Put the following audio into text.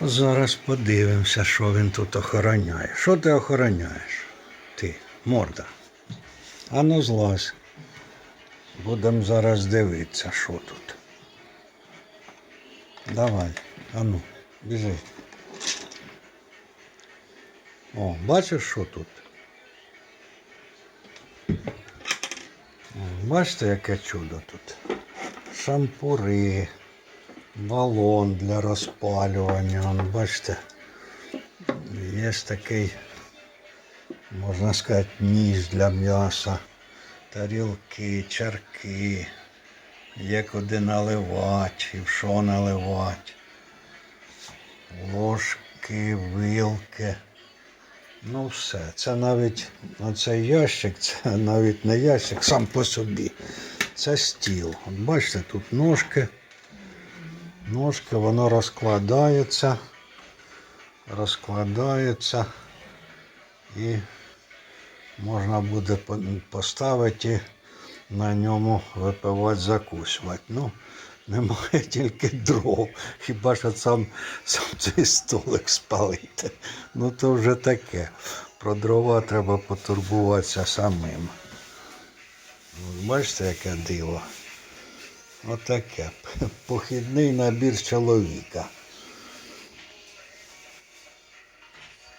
Зараз подивимося, що він тут охороняє. Що ти охороняєш? Ти, морда. Ану злазь. Будемо зараз дивитися, що тут. Давай, ану, біжи. О, бачиш, що тут? Бачите, яке чудо тут? Шампури, балон для розпалювання. Он, бачите, є такий, можна сказати, ніж для м'яса, тарілки, чарки, є куди наливати і в що наливати. Ложки, вилки. Ну все, це навіть оцей ящик, це навіть не ящик сам по собі. Це стіл. Бачите, тут ножки. Ножки, воно розкладається. Розкладається. І можна буде поставити на ньому випивати, закусувати. Ну, немає тільки дров. Хіба що сам, сам цей столик спалити. Ну то вже таке. Про дрова треба потурбуватися самим. Бачите, яке диво? Отаке. Похідний набір чоловіка.